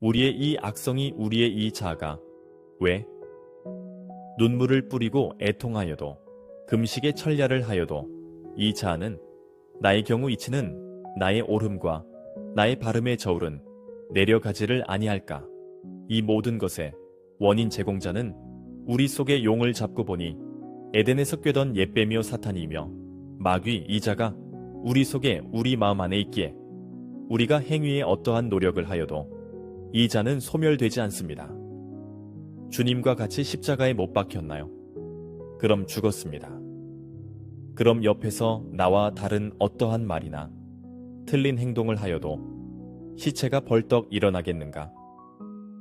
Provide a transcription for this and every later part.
우리의 이 악성이 우리의 이 자아가 왜? 눈물을 뿌리고 애통하여도 금식의 천ля를 하여도 이 자아는 나의 경우 이치는 나의 오름과 나의 발음의 저울은 내려가지를 아니할까? 이 모든 것의 원인 제공자는 우리 속의 용을 잡고 보니 에덴에서 꿰던 옛뱀이요 사탄이며 마귀 이자가 우리 속에 우리 마음 안에 있기에 우리가 행위에 어떠한 노력을 하여도 이 자는 소멸되지 않습니다. 주님과 같이 십자가에 못 박혔나요? 그럼 죽었습니다. 그럼 옆에서 나와 다른 어떠한 말이나 틀린 행동을 하여도 시체가 벌떡 일어나겠는가?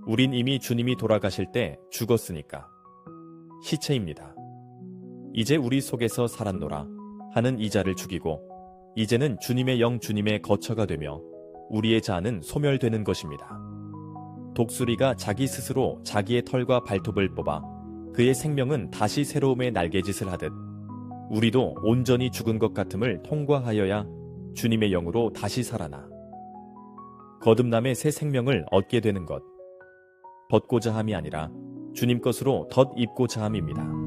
우린 이미 주님이 돌아가실 때 죽었으니까. 시체입니다. 이제 우리 속에서 살았노라 하는 이자를 죽이고 이제는 주님의 영 주님의 거처가 되며 우리의 자아는 소멸되는 것입니다. 독수리가 자기 스스로 자기의 털과 발톱을 뽑아 그의 생명은 다시 새로움의 날개짓을 하듯 우리도 온전히 죽은 것 같음을 통과하여야 주님의 영으로 다시 살아나 거듭남의 새 생명을 얻게 되는 것 벗고자 함이 아니라 주님 것으로 덧입고자 함입니다.